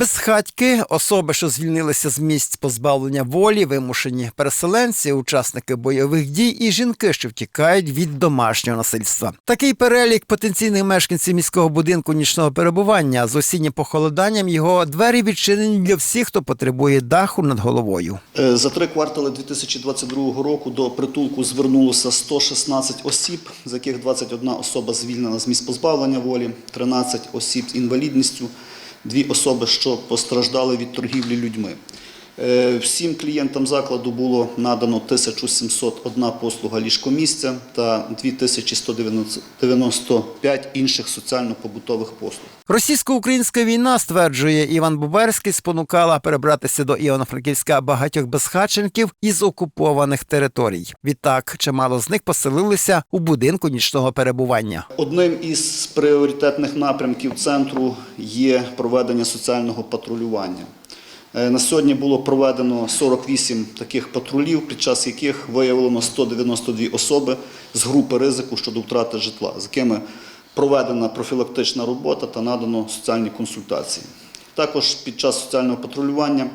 Безхатьки, особи, що звільнилися з місць позбавлення волі, вимушені переселенці, учасники бойових дій і жінки, що втікають від домашнього насильства. Такий перелік потенційних мешканців міського будинку нічного перебування з осіннім похолоданням його двері відчинені для всіх, хто потребує даху над головою. Е, За три квартали 2022 року до притулку звернулося 116 осіб, з яких 21 особа звільнена з місць позбавлення волі, 13 осіб з інвалідністю, дві особи, що постраждали від торгівлі людьми. Е, Всім клієнтам закладу було надано 1701 послуга ліжкомісця та 2195 інших соціально-побутових послуг. Російсько-українська війна, стверджує Іван Буберський, спонукала перебратися до Івано-Франківська багатьох безхатченків із окупованих територій. Відтак, чимало з них поселилися у будинку нічного перебування. Одним із пріоритетних напрямків центру є проведення соціального патрулювання. Е, На сьогодні було проведено 48 таких патрулів, під час яких виявлено 192 особи з групи ризику щодо втрати житла, з якими проведена профілактична робота та надано соціальні консультації. Також під час соціального патрулювання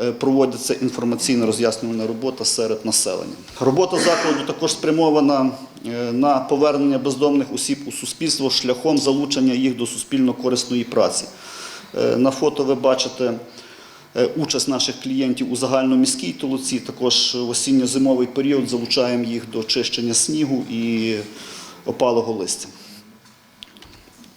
е, проводиться інформаційна роз'яснювальна робота серед населення. Робота закладу також спрямована е, на повернення бездомних осіб у суспільство шляхом залучення їх до суспільно-корисної праці. Е, На фото ви бачите участь наших клієнтів у загальноміській толоці. Також в осінньо-зимовий період залучаємо їх до чищення снігу і опалого листя.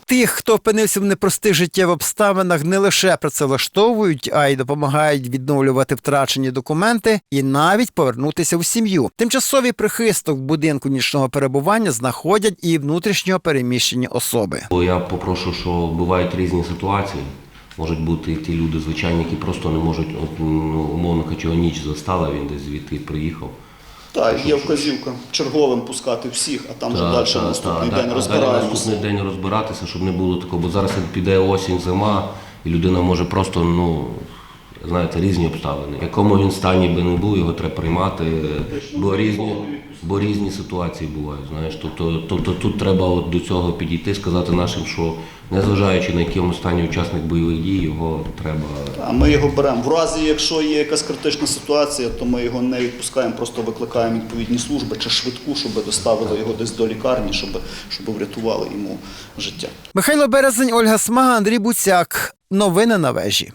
Тих, хто опинився в непростих життєвих обставинах, не лише працевлаштовують, а й допомагають відновлювати втрачені документи і навіть повернутися в сім'ю. Тимчасовий прихисток в будинку нічного перебування знаходять і внутрішньо переміщені особи. Я попрошу, що бувають різні ситуації. Можуть бути і ті люди, звичайні, які просто не можуть, от, ну, умовно кажучи, ніч застала, він десь звідти приїхав. Так, є вказівка черговим пускати всіх, а там вже Та, далі та, наступний та, день та, розбираємося. Далі наступний день розбиратися, щоб не було такого, бо зараз піде осінь, зима, і людина може просто, ну, знаєте, різні обставини. В якому він стані би не був, його треба приймати, бо різні, бо різні ситуації бувають. Знаєш, тобто, тобто тут треба от до цього підійти, сказати нашим, що незважаючи на якому стані учасник бойових дій, його треба А ми його беремо. В разі, якщо є якась критична ситуація, то ми його не відпускаємо, просто викликаємо відповідні служби чи швидку, щоб доставили його десь до лікарні, щоб, щоб врятували йому життя. Михайло Березень, Ольга Смага, Андрій Буцяк. Новини на вежі.